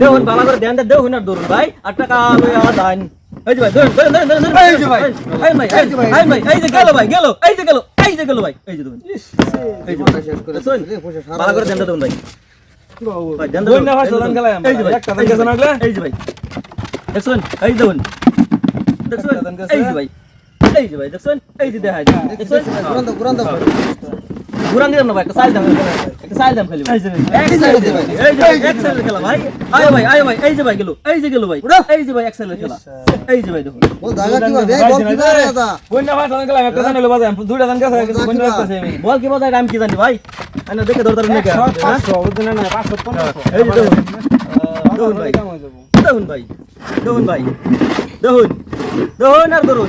দেখুন ভালো করে দেন দেখুন আর ধরুন ভাই আর টাকা লইয়া এই যে ভাই ধরুন ধরুন ধরুন ধরুন এই যে ভাই। এই ভাই এই যে ভাই এই ভাই এই যে গেল ভাই গেল এই যে গেল এই যে গেল ভাই এই যে ধরুন এই যে ভাই। দেখুন, ভালো করে ধ্যান দেন ভাই ভাই দেন বন্যা ভাষা দান খেলাই আমরা। এই যে ভাই একটা দান গেছে না এই যে ভাই দেখুন এই দেখুন দেখুন একটা দান গেছে? এই যে ভাই এই যে ভাই দেখুন এই যে দেখা যায় দেখুন ঘুরান দিলাম না ভাই একটা সাইজ দাম একটা সাইজ দাম খালি ভাই। এক সাইজ দে ভাই এই যে ভাই, এক সাইজের খেলা ভাই আয় ভাই আয় ভাই এই যে ভাই গেল এই যে গেল ভাই এই যে ভাই এক সাইজের খেলা এই যে ভাই দেখুন আমি। বল কি বাজায় আমি কি জানি ভাই আইনা দেখে ধর ধর নাকি হ্যাঁ? এই যে দেখুন দেখুন ভাই দেখুন ভাই দেখুন ভাই দেখুন দেখুন আর ধরুন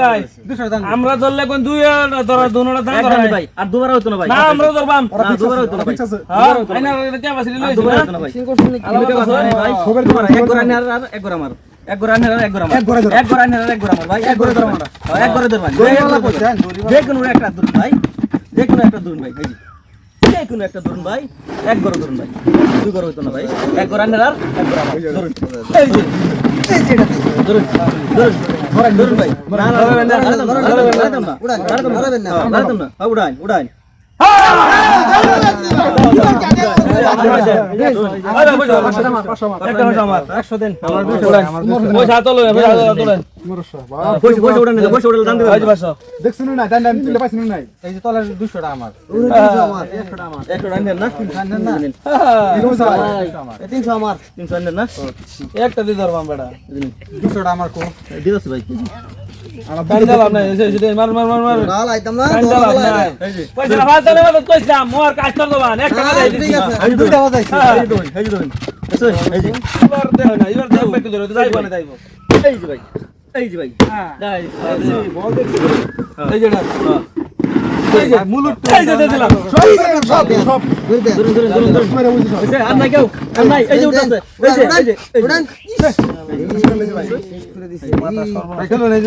ভাই দান আমরা ধরলে কোন দুই ধরা দুনোটা দান ভাই আর দুবার হইতো না ভাই না, আমরাও ধরবাম। না দুবার হইতো না ভাই আইনার ওই ক্যাপাসিটি আর লইছি দুবার হইতো না ভাই আলাদা কথা নাই ভাই খবর তোমার এক গোরা নিয়ে আর এক গোরা মার এক গোরা নিয়ে আর এক গোরা মার এক গোরা এক গোরা নিয়ে আর এক গোরা মার ভাই এক গোরা ধর মার এক গোরা ধর ভাই দড়িওয়ালা করছেন, দড়িওয়ালা। যে কোনো একটা ধরুন ভাই একটা ভাই যে। কোনো একটা ধরুন ভাই এক গোরা ধরুন ভাই দুই গোরা হইতো না ভাই এক গোরা নিয়ে আর এক গোরা ধরুন ধরুন ধরুন ধরুন ধরুন হ্যাঁ, আমার। একশো দেন উড়ান। পয়সা তোলেন, পয়সা তোলেন। বসে বসে উড়ান বসে উড়ান দান এই যে পাঁচশো। দেখছেন না দান দান তুলে পাইছেন নাই এই যে তলার দুশো টাকা আমার একশো টাকা নেন না তিনশো আমার তিনশো নেন না একটা দিয়ে ধরবাম বেটা। দুশো টাকা আমার কো ভাই কান